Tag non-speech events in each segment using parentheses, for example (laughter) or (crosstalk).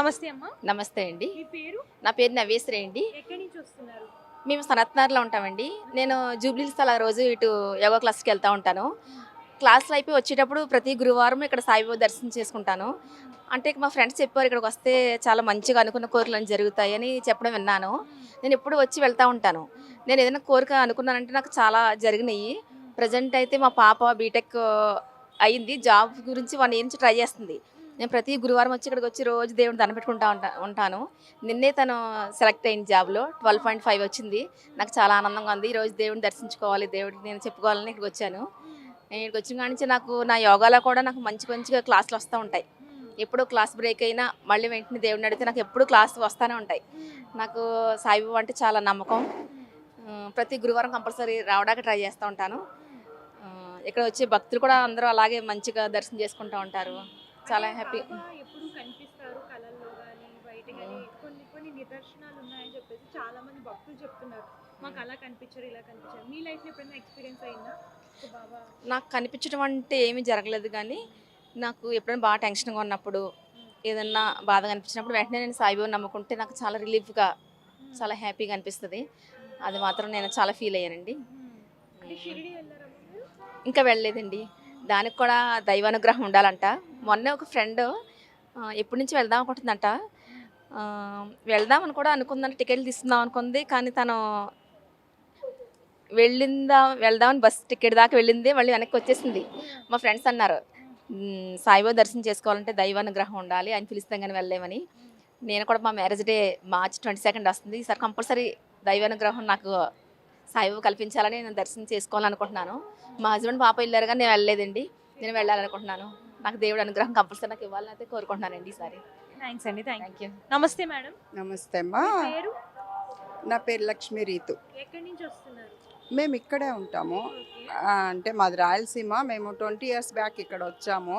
నమస్తే అమ్మా. నమస్తే అండి. పేరు? నా పేరు నవేశ్వరి అండి ఎక్కడి నుంచి వస్తున్నారు? మేము సనత్నగర్లో ఉంటామండి. నేను జూబ్లీస్ అలా రోజు ఇటు యోగా క్లాస్కి వెళ్తూ ఉంటాను. క్లాసులు అయిపోయి వచ్చేటప్పుడు ప్రతి గురువారం ఇక్కడ సాయిబాబా దర్శనం చేసుకుంటాను. అంటే మా ఫ్రెండ్స్ చెప్పారు ఇక్కడికి వస్తే చాలా మంచిగా అనుకున్న కోరికలు అన్నీ జరుగుతాయని చెప్పడం విన్నాను. నేను ఎప్పుడు వచ్చి వెళ్తూ ఉంటాను. నేను ఏదైనా కోరిక అనుకున్నానంటే నాకు చాలా జరిగినాయి. ప్రజెంట్ అయితే మా పాప బీటెక్ అయింది జాబ్ గురించి వన్ ఇయర్ నుంచి ట్రై చేస్తుంది. నేను ప్రతి గురువారం వచ్చి ఇక్కడికి వచ్చి రోజు దేవుని దండం పెట్టుకుంటా ఉంటా ఉంటాను. నిన్నే తను సెలెక్ట్ అయింది జాబ్లో ట్వెల్వ్ పాయింట్ ఫైవ్ వచ్చింది. నాకు చాలా ఆనందంగా ఉంది. ఈరోజు దేవుడిని దర్శించుకోవాలి దేవుడికి నేను చెప్పుకోవాలని ఇక్కడికి వచ్చాను. నేను ఇక్కడికి వచ్చిన కాడి నుంచి నాకు నా యోగాలో కూడా నాకు మంచి మంచిగా క్లాసులు వస్తూ ఉంటాయి. ఎప్పుడు క్లాస్ బ్రేక్ అయినా మళ్ళీ వెంటనే దేవుడిని అడిగితే నాకు ఎప్పుడు క్లాస్ వస్తూనే ఉంటాయి. నాకు సాయిబాబా అంటే చాలా నమ్మకం. ప్రతి గురువారం కంపల్సరీ రావడానికి ట్రై చేస్తూ ఉంటాను. ఇక్కడ వచ్చే భక్తులు కూడా అందరూ అలాగే మంచిగా దర్శనం చేసుకుంటూ ఉంటారు. చాలా హ్యాపీ ఎప్పుడు కనిపిస్తారు కళల్లో కానీ బయట కానీ కొన్ని కొన్ని నిదర్శనాలు ఉన్నాయని చెప్పేసి చాలా మంది భక్తులు చెప్తున్నారు. మాకు అలా కనిపించారు ఇలా కనిపించారు. మీ లైఫ్ ఎప్పుడైనా ఎక్స్పీరియన్స్ అయిందా? బాబా. నాకు కనిపించడం అంటే ఏమీ జరగలేదు కానీ నాకు ఎప్పుడైనా బాగా టెన్షన్గా ఉన్నప్పుడు ఏదన్నా బాధ కనిపించినప్పుడు వెంటనే నేను సాయిబాబు నమ్ముకుంటే నాకు చాలా రిలీఫ్గా చాలా హ్యాపీగా అనిపిస్తుంది. అది మాత్రం నేను చాలా ఫీల్ అయ్యానండి. ఇంకా వెళ్ళలేదండి. దానికి కూడా దైవానుగ్రహం ఉండాలంట. మొన్న ఒక ఫ్రెండ్ ఎప్పటి నుంచి వెళ్దాం అనుకుంటుందంట. వెళ్దామని కూడా అనుకుందంట టికెట్లు తీసుకుందాం అనుకుంది కానీ తను వెళ్ళిందా వెళ్దామని బస్ టికెట్ దాకా వెళ్ళింది మళ్ళీ వెనక్కి వచ్చేసింది. మా ఫ్రెండ్స్ అన్నారు సాయిబాబు దర్శనం చేసుకోవాలంటే దైవానుగ్రహం ఉండాలి అని పిలుస్తాం కానీ వెళ్ళలేమని. నేను కూడా మా marriage day March twenty second వస్తుంది ఈసారి కంపల్సరీ దైవానుగ్రహం నాకు సాయిబాబు కల్పించాలని నేను దర్శనం చేసుకోవాలనుకుంటున్నాను. మా హస్బెండ్ పాప వెళ్ళారు కానీ నేను వెళ్ళలేదండి నేను వెళ్ళాలనుకుంటున్నాను. నాకు దేవుడు అనుగ్రహం కంపల్సరీ నాకు ఇవ్వాలని అయితే కోరుకుంటున్నానండి ఈసారి. థ్యాంక్స్ అండి థ్యాంక్ యూ నమస్తే మేడం. నమస్తే అమ్మా. పేరు? నా పేరు లక్ష్మీ రీతు. ఎక్కడి నుంచి వస్తున్నారు? మేము ఇక్కడే ఉంటాము. అంటే మాది రాయలసీమ. మేము ట్వంటీ ఇయర్స్ బ్యాక్ ఇక్కడ వచ్చాము.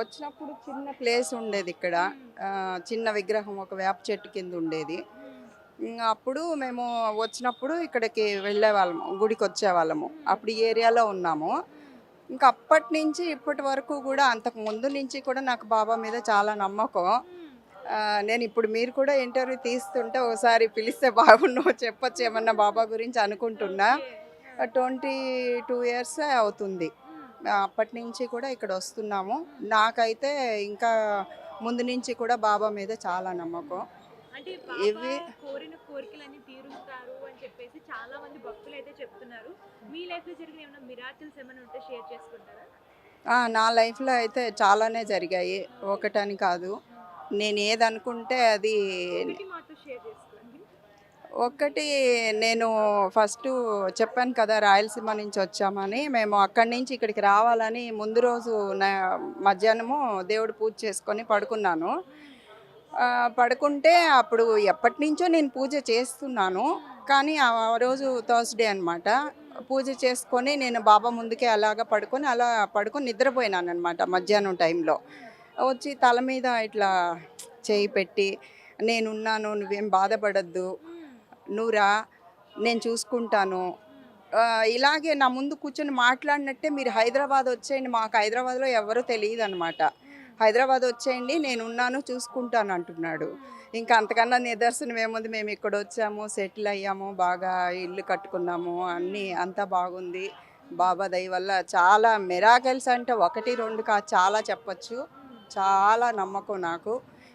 వచ్చినప్పుడు చిన్న ప్లేస్ ఉండేది ఇక్కడ. చిన్న విగ్రహం ఒక వేప చెట్టు కింద ఉండేది. ఇంకా అప్పుడు మేము వచ్చినప్పుడు ఇక్కడికి వెళ్ళేవాళ్ళము గుడికి వచ్చేవాళ్ళము. అప్పుడు ఈ ఏరియాలో ఉన్నాము. ఇంకా అప్పటి నుంచి ఇప్పటి వరకు కూడా అంతకు ముందు నుంచి కూడా నాకు బాబా మీద చాలా నమ్మకం. నేను ఇప్పుడు మీరు కూడా ఇంటర్వ్యూ తీస్తుంటే ఒకసారి పిలిస్తే బాగుండు చెప్పొచ్చు ఏమన్నా బాబా గురించి అనుకుంటున్నా. ట్వంటీ టూ ఇయర్స్ అవుతుంది. అప్పటి నుంచి కూడా ఇక్కడ వస్తున్నాము. నాకైతే ఇంకా ముందు నుంచి కూడా బాబా మీద చాలా నమ్మకం. ఇవి- కోరిన కోరికలన్నీ తీరుస్తారు చెప్పేసి చాలా మంది భక్తులు అయితే చెప్తున్నారు. మీ లైఫ్లో జరిగిన ఏమైనా మిరాకిల్స్ ఏమైనా ఉంటే షేర్ చేసుకుంటారా? నా లైఫ్లో అయితే చాలానే జరిగాయి. ఒకటని కాదు. నేను ఏది అనుకుంటే అది ఒకటి నేను ఫస్ట్ చెప్పాను కదా రాయలసీమ నుంచి వచ్చామని. మేము అక్కడి నుంచి ఇక్కడికి రావాలని ముందు రోజు నా మధ్యాహ్నము దేవుడు పూజ చేసుకొని పడుకున్నాను. పడుకుంటే అప్పుడు ఎప్పటి నుంచో నేను పూజ చేస్తున్నాను. కానీ ఆ రోజు థర్స్డే అనమాట పూజ చేసుకొని నేను బాబా ముందుకే అలాగ పడుకొని అలా పడుకొని నిద్రపోయినాను అనమాట మధ్యాహ్నం టైంలో. వచ్చి తల మీద ఇట్లా చేయి పెట్టి నేనున్నాను నువ్వేం బాధపడద్దు నువ్వురా నేను చూసుకుంటాను. ఇలాగే నా ముందు కూర్చొని మాట్లాడినట్టే మీరు హైదరాబాద్ వచ్చేయండి మాకు హైదరాబాద్లో ఎవరో తెలియదు అనమాట హైదరాబాద్ వచ్చేయండి నేను ఉన్నాను చూసుకుంటాను అంటున్నాడు. ఇంకా అంతకన్నా నిదర్శనం ఏముంది? మేము ఇక్కడ వచ్చాము సెటిల్ అయ్యాము బాగా ఇల్లు కట్టుకున్నాము అన్నీ అంతా బాగుంది. బాబా దయ వల్ల చాలా మిరాకల్స్ అంటే ఒకటి రెండు కా చాలా చెప్పచ్చు. చాలా నమ్మకం నాకు.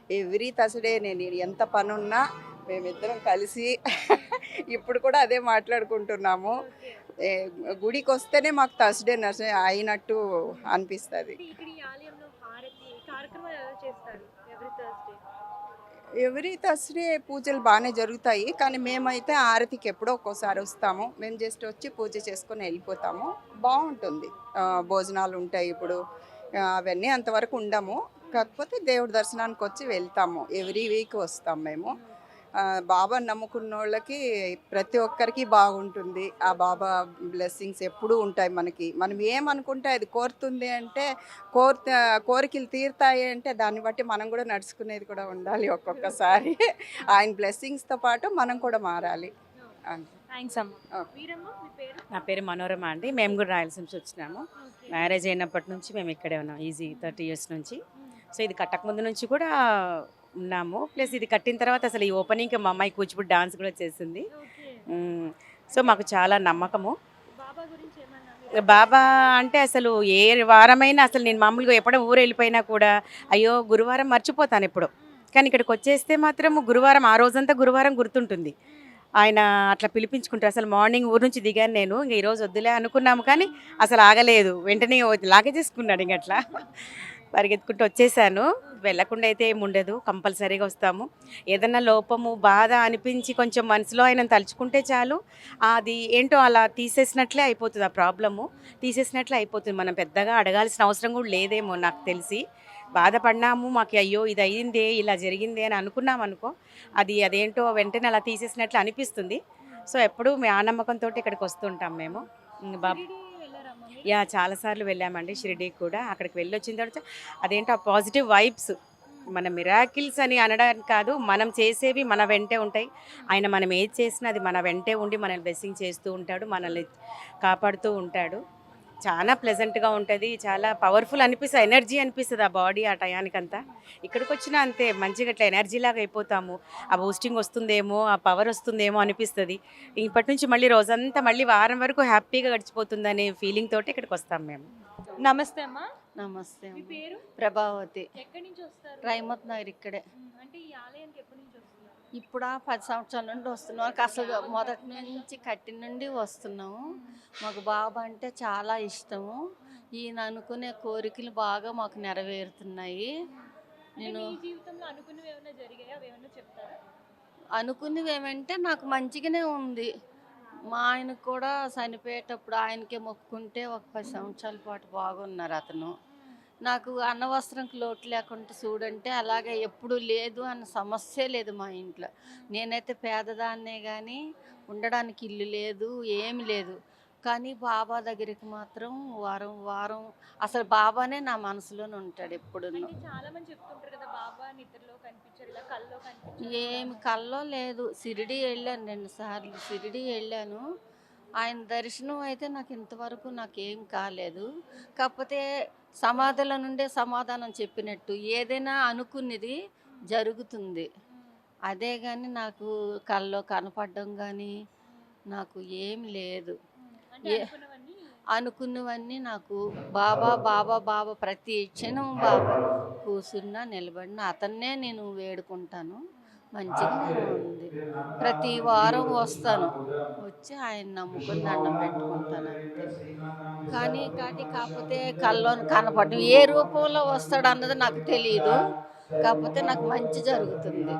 ఎవ్రీ థర్స్డే నేను ఎంత పనున్నా మేమిద్దరం కలిసి (laughs) ఇప్పుడు కూడా అదే మాట్లాడుకుంటున్నాము. గుడికి వస్తేనే మాకు థర్స్డే నర్స్ అయినట్టు అనిపిస్తుంది. ఎవ్రీ థర్స్డే పూజలు బాగానే జరుగుతాయి కానీ మేమైతే ఆరతికి ఎప్పుడో ఒక్కోసారి వస్తాము. మేము జస్ట్ వచ్చి పూజ చేసుకొని వెళ్ళిపోతాము. బాగుంటుంది. భోజనాలు ఉంటాయి ఇప్పుడు. అవన్నీ అంతవరకు ఉండము. కాకపోతే దేవుడి దర్శనానికి వచ్చి వెళ్తాము. ఎవ్రీ వీక్ వస్తాం మేము. బాబా నమ్ముకున్న వాళ్ళకి ప్రతి ఒక్కరికి బాగుంటుంది. ఆ బాబా బ్లెస్సింగ్స్ ఎప్పుడూ ఉంటాయి మనకి. మనం ఏమనుకుంటే అది కోరుతుంది అంటే కోర్ కోరికలు తీరుతాయి అంటే దాన్ని బట్టి మనం కూడా నడుచుకునేది కూడా ఉండాలి ఒక్కొక్కసారి. ఆయన బ్లెస్సింగ్స్తో పాటు మనం కూడా మారాలి. అంతే థ్యాంక్స్ అమ్మ. ఓకే. వీరమ్మ మీ పేరు? నా పేరు మనోరమ అండి. మేము కూడా రాయలసీమ నుంచి వచ్చినాము. మ్యారేజ్ అయినప్పటి నుంచి మేము ఇక్కడే ఉన్నాం ఈజీ థర్టీ ఇయర్స్ నుంచి. సో ఇది కట్టక ముందు నుంచి కూడా ఉన్నాము. ప్లస్ ఇది కట్టిన తర్వాత అసలు ఈ ఓపెనింగ్కి మా అమ్మాయి కూచిపూడి డాన్స్ కూడా చేసింది. సో మాకు చాలా నమ్మకము. బాబా అంటే అసలు ఏ వారమైనా అసలు నేను మామూలుగా ఎప్పుడో ఊరు వెళ్ళిపోయినా కూడా అయ్యో గురువారం మర్చిపోతాను ఇప్పుడు కానీ ఇక్కడికి వచ్చేస్తే మాత్రం గురువారం ఆ రోజంతా గురువారం గుర్తుంటుంది. ఆయన అట్లా పిలిపించుకుంటారు. అసలు మార్నింగ్ ఊరు నుంచి దిగాను నేను ఇంక ఈరోజు వద్దులే అనుకున్నాము కానీ అసలు ఆగలేదు. వెంటనే లాగే చేసుకున్నాడు ఇంక అట్లా. పరిగెత్తుకుంటూ వచ్చేసాను. వెళ్ళకుండా అయితే ఏమి ఉండదు కంపల్సరీగా వస్తాము. ఏదన్నా లోపము బాధ అనిపించి కొంచెం మనసులో ఆయన తలుచుకుంటే చాలు. అది ఏంటో అలా తీసేసినట్లే అయిపోతుంది ఆ ప్రాబ్లము. తీసేసినట్లే అయిపోతుంది. మనం పెద్దగా అడగాల్సిన అవసరం కూడా లేదేమో నాకు తెలిసి. బాధపడినాము మాకు అయ్యో ఇది అయ్యిందే ఇలా జరిగిందే అని అనుకున్నాం అనుకో అది అదేంటో వెంటనే అలా తీసేసినట్లు అనిపిస్తుంది. సో ఎప్పుడు మీ ఆ నమ్మకంతో ఇక్కడికి వస్తుంటాం మేము. బాబు యా చాలాసార్లు వెళ్ళామండి షిరిడీకి కూడా. అక్కడికి వెళ్ళి వచ్చిన తర్వాత అదేంటో ఆ పాజిటివ్ వైబ్స్ మన మిరాకిల్స్ అని అనడానికి కాదు మనం చేసేవి మన వెంటే ఉంటాయి. ఆయన మనం ఏది చేసినా అది మన వెంటే ఉండి మనల్ని బ్లెస్సింగ్ చేస్తూ ఉంటాడు మనల్ని కాపాడుతూ ఉంటాడు. చాలా ప్లెజెంట్గా ఉంటుంది. చాలా పవర్ఫుల్ అనిపిస్తుంది. ఎనర్జీ అనిపిస్తుంది ఆ బాడీ ఆ టయానికంతా. ఇక్కడికి వచ్చినా అంతే మంచిగా ఇట్లా ఎనర్జీ లాగా అయిపోతాము. ఆ బూస్టింగ్ వస్తుందేమో ఆ పవర్ వస్తుందేమో అనిపిస్తుంది. ఇప్పటి నుంచి మళ్ళీ రోజంతా మళ్ళీ వారం వరకు హ్యాపీగా గడిచిపోతుందనే ఫీలింగ్ తోటి ఇక్కడికి వస్తాం మేము. నమస్తే అమ్మా. నమస్తే మీ పేరు? ప్రభావతి. ఎక్కడి నుంచి వస్తారు? రైమత్ నగర్ ఇక్కడే. అంటే ఈ ఆలయానికి ఎప్పటి నుంచి వస్తున్నారు? ఇప్పుడు పది సంవత్సరాల నుండి వస్తున్నాం. అసలు మొదటి నుంచి కట్టి నుండి వస్తున్నాము. మాకు బాబా అంటే చాలా ఇష్టము. ఈయన అనుకునే కోరికలు బాగా మాకు నెరవేరుతున్నాయి. నేను మీ జీవితంలో అనుకున్నవి ఏమైనా జరిగాయా? అవి ఏమైనా చెప్తారా? అనుకున్నవి ఏమంటే నాకు మంచిగానే ఉంది. మా ఆయనకు కూడా చనిపోయేటప్పుడు ఆయనకే మొక్కుకుంటే ఒక పది సంవత్సరాల పాటు బాగున్నారు అతను. నాకు అన్నవస్త్రంకి లోటు లేకుండా చూడంటే అలాగే ఎప్పుడు లేదు అన్న సమస్య లేదు మా ఇంట్లో. నేనైతే పేదదాన్నే కానీ ఉండడానికి ఇల్లు లేదు ఏమి లేదు. కానీ బాబా దగ్గరికి మాత్రం వారం వారం అసలు బాబానే నా మనసులోనే ఉంటాడు ఎప్పుడు ఏమి కల్లో లేదు. షిరిడి వెళ్ళాను రెండు సార్లు. షిరిడి వెళ్ళాను. ఆయన దర్శనం అయితే నాకు ఇంతవరకు నాకేం కాలేదు. కాకపోతే సమాధుల నుండే సమాధానం చెప్పినట్టు ఏదైనా అనుకున్నది జరుగుతుంది. అదే కానీ నాకు కల్లో కనపడడం కానీ నాకు ఏం లేదు. అంటే ఏ- అనుకున్నవన్నీ అనుకున్నవన్నీ నాకు బాబా బాబా బాబా ప్రతి క్షణం బాబా కూర్చున్నా నిలబడినా అతన్నే నేను వేడుకుంటాను. మంచిగానే ఉంది. ప్రతి వారం వస్తాను. వచ్చి ఆయన నమ్ముకుని దండం పెట్టుకుంటాను అంతే. కానీ కానీ కాకపోతే కల్లో కనపడడం ఏ రూపంలో వస్తాడు అన్నది నాకు తెలియదు కాకపోతే నాకు మంచి జరుగుతుంది.